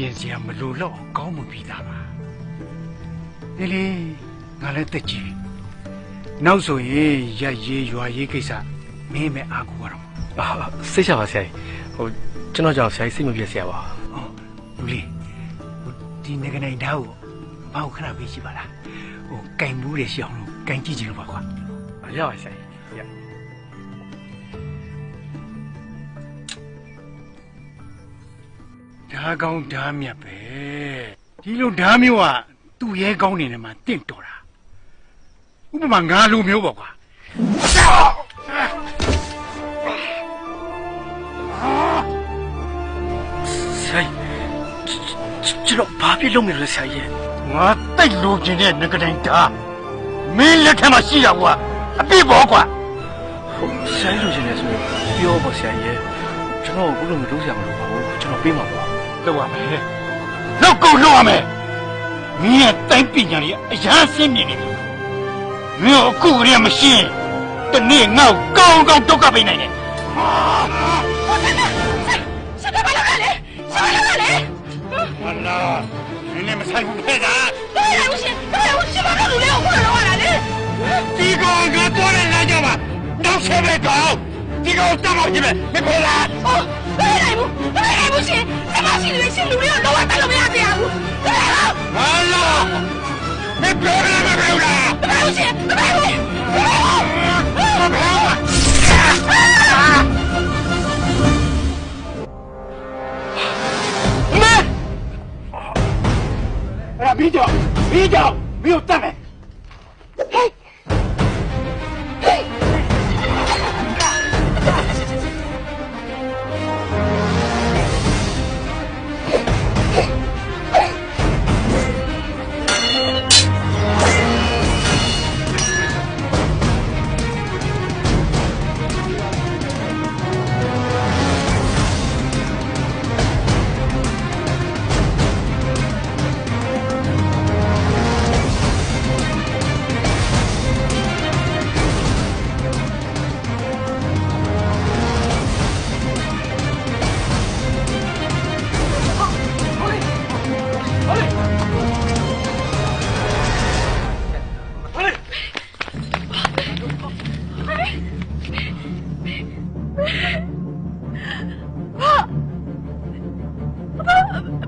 ပြင်စရာမလိုတော့အောင်ကောင်းမှုပြီးသားပါလေလေငါလည်းတက်ကြည့်နောက်ဆိုရင်ရရေးရွာရေးကိစ္စမင်းမဲ့အာကူရတော့မှာအာစိတ်ချပါဆရာကြီးဟိုကျွန်တော်ကြောင့်ဆရာကြီးစိတ်မပြေဆရာပါဟောလူလေးဟိုဒီငကနေဓာတ်ကိုဘာကိုခဏပေးရှိပါလားဟိုကင်မှုတွေရှိအောင်လို့ကင်ကြည့်ကြည့်လို့ပါကွာရပါဆရာကြီး ဓာတ်ကောင်းဓာတ်မြတ်ပဲဒီလိုဓာတ်မျိုးကသူ့ရဲကောင်းနေတယ်မှာတင့်တော်တာဥပမာငါလိုမျိုးပေါ့ကွာဆရာကြီးကျွန်တော်ဘာဖြစ်လို့မလဲဆရာကြီးငါတိတ်လိုချင်တဲ့ငကတိုင်းဓာတ်မင်းလက်ထက်မှာရှိတာကအပြစ်ပေါ့ကွာဟိုဆရာကြီးလိုချင်တယ်ဆိုရင်ပြောပါဆရာကြီးကျွန်တော်ကိုဘုလို့မလုပ်ဆရာမလို့ပါဘူးကျွန်တော်ပေးမှာပါ လောက်ရမယ်လောက်ကုန်လောက်ရမယ်မင်းရဲ့တိုင်းပညာကြီးအရန်ဆင်းမြင်နေပြီမင်းအခုကလေးမရှင်းတနေ့ငါ့ကိုကောင်းကောင်းဒုက္ခပေးနိုင်တယ်ဆက်ဆက်ဘာလုပ်ရလဲဆက်ဘာလုပ်ရလဲမနာမင်းလည်းမဆိုင်ဘူးဖဲ့တာတော်ရဦးရှင်တော်ရဦးရှင်ဘာလို့လူလဲကိုလောက်ရတာလဲဒီကောင်ကတော့လည်းလာကြပါနောက်ဆက်ပဲကောင်ဒီကောင်တတ်မှဖြစ်မယ်မဖေးလား မနေနိုင်ဘူးမနေနိုင်ဘူးရှင်ကျမရှိနေတဲ့ရှင်လူတွေကတော့တက်လို့မရသေးဘူးမနေဘူးဟာလာမပြောရမှာမဟုတ်လားမနေဘူးရှင်မနေဘူးမနေဘူးမနေဘူးအဲ့ဒါမင်းကြောင့်မင်းကြောင့်မင်းကိုတတ်မယ်ဟေး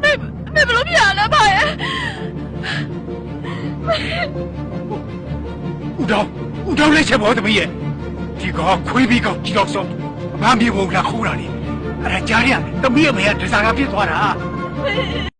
မေမေဘလို့ပြရလဲဘာရဲ့ဦးတော်ဦးတော်လေးချက်ပေါ်သမီးရဲ့ဒီကောင်ခွေးပြီးကောင်ကြီးတော့ဆုံးအမမေဘုံလာခိုးတာလေအဲ့ဒါကြားရတယ်သမီးအမေကဒဇာကဖြစ်သွားတာ